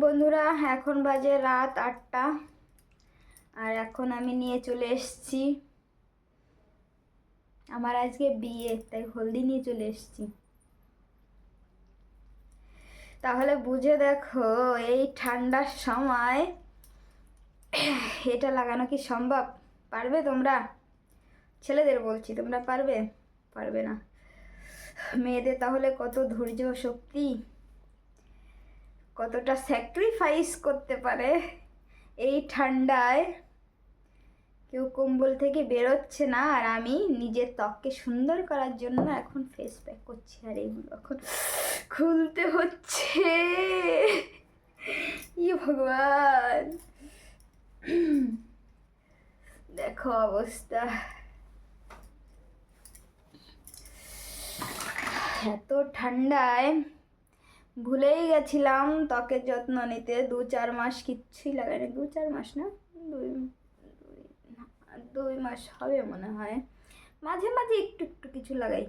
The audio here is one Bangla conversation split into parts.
বন্ধুরা, এখন বাজে রাত আটটা। আর এখন আমি নিয়ে চলে এসেছি। আমার আজকে বিয়ে, তাই হলদি নিয়ে চলে এসেছি। তাহলে বুঝে দেখো, এই ঠান্ডার সময় এটা লাগানো কি সম্ভব? পারবে তোমরা? ছেলেদের বলছি, তোমরা পারবে? পারবে না। মেয়েদের তাহলে কত ধৈর্য, শক্তি? কতটা স্যাক্রিফাইস করতে পারে এই ঠান্ডায়? কেউ কম্বল থেকে বেরোচ্ছে না আর আমি নিজের ত্বককে সুন্দর করার জন্য এখন ফেস প্যাক করছি আর এইগুলো এখন খুলতে হচ্ছে। ই ভগবান। দেখো অবস্থা। এত ঠান্ডায় ভুলেই গেছিলাম ত্বকের যত্ন নিতে। দু চার মাস কিচ্ছুই লাগায়নি দু চার মাস না? দুই দুই মাস হবে মনে হয়। মাঝে মাঝে একটু একটু কিছু লাগাই।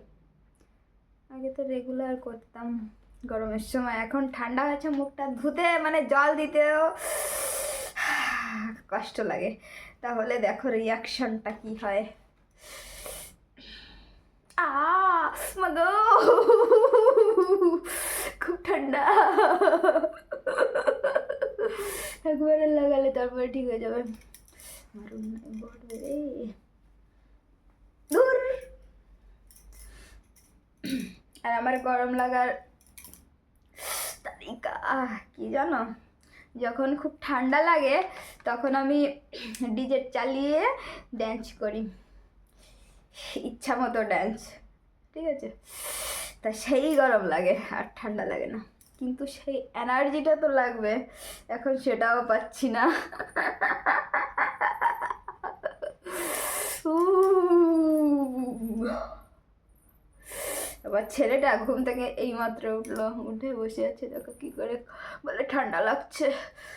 আগে তো রেগুলার করতাম গরমের সময়। এখন ঠান্ডা হয়েছে, মুখটা ধুতে মানে জল দিতেও কষ্ট লাগে। তাহলে দেখো রিয়াকশনটা কি হয়। আ, মাগো খুব ঠান্ডা একবারে ঠিক হয়ে যাবে। দূর। আর আমার গরম লাগার তালিকা, কি জানো? যখন খুব ঠান্ডা লাগে, তখন আমি ডিজে চালিয়ে ড্যান্স করি। ইচ্ছা মতো ড্যান্স ঠিক আছে? তা সেই গরম লাগে, আর ঠান্ডা লাগে না। কিন্তু সেই এনার্জিটা তো লাগবে। এখন সেটাও পাচ্ছি না। আবার ছেলেটা ঘুম থেকে এইমাত্র উঠল। উঠে বসে আছে, দেখো কি করে বলে, ঠান্ডা লাগছে।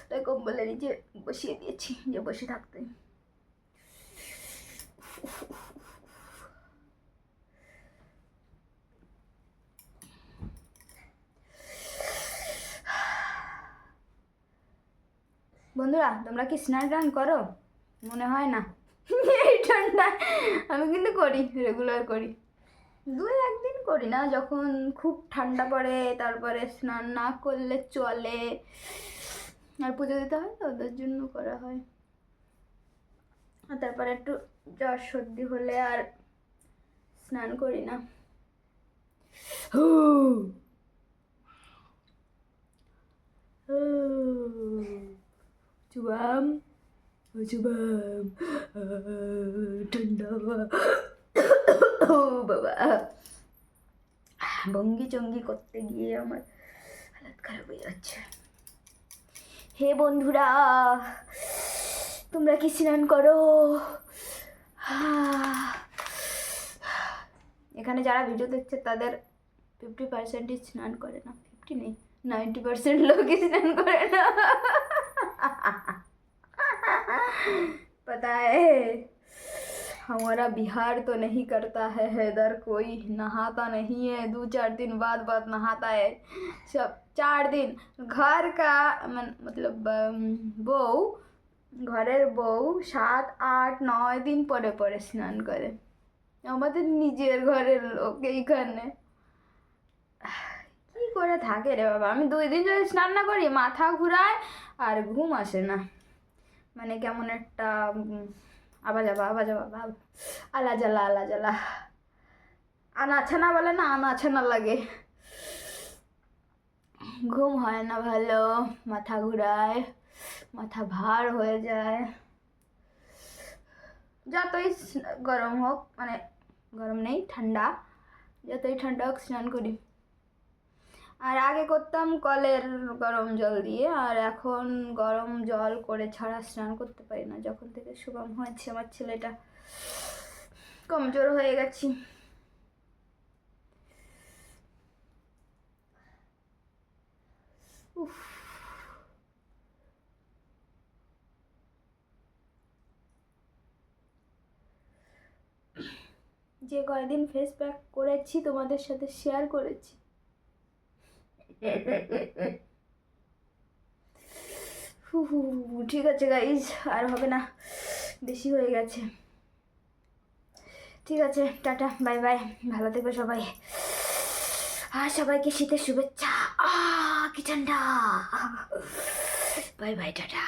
তাই কম্বলের নিচে বসিয়ে দিয়েছি যে বসে থাকতে। বন্ধুরা, তোমরা কি স্নান টান করো? মনে হয় না। এই ঠান্ডায় আমি কিন্তু করি, রেগুলার করি। দু একদিন করি না, যখন খুব ঠান্ডা পড়ে, তারপরে স্নান না করলে চলে। আর পুজো দিতে হয় তো, ওদের জন্য করা হয়। আর তারপরে একটু জ্বর সর্দি হলে আর স্নান করি না। হু। চুবাম আহ, ঠান্ডা ও বাবা ভঙ্গি চঙ্গি করতে গিয়ে আমার হালত খারাপ হয়ে যাচ্ছে হে বন্ধুরা তোমরা কি স্নান করো এখানে যারা ভিডিও দেখছে তাদের ফিফটি পার্সেন্টই স্নান করে না ফিফটি নেই নাইনটি পার্সেন্ট লোকই স্নান করে না पता है हमारा बिहार तो नहीं करता है हैदर कोई नहाता नहीं है दो चार दिन बाद बाद नहाता है सब चार दिन घर का मन- मतलब अम, বউ ঘরের বউ সাত আট নয় দিন পরে পরে স্নান করে আমাদের নিজের ঘরের লোক এইখানে কি করে থাকে রে বাবা। আমি দুই দিন যদি স্নান না করি, মাথা ঘুরায় আর ঘুম আসে না। মানে কেমন একটা আবা যাবা আবা যাবা ভাব আলা জ্বালা আলা জ্বালা। আনাছানা বলে না আনাছানা লাগে। ঘুম হয় না ভালো, মাথা ঘুরায়, মাথা ভার হয়ে যায়। যতই গরম হোক মানে গরম নেই, ঠান্ডা, যতই ঠান্ডা হোক, স্নান করি। আর আগে করতাম কলের গরম জল দিয়ে, আর এখন গরম জল করে ছাড়া স্নান করতে পারি না। যখন থেকে শুভম হয়েছে, আমার ছেলেটা কমজোর হয়ে গেছি। উফ। যে কয়দিন ফেস প্যাক করেছি, তোমাদের সাথে শেয়ার করেছি। ঠিক আছে গাইজ আর হবে না, বেশি হয়ে গেছে। ঠিক আছে, টাটা বাই বাই ভালো থেকো সবাই। আর সবাইকে শীতের শুভেচ্ছা। আ কি ঠান্ডা। Bye bye tata.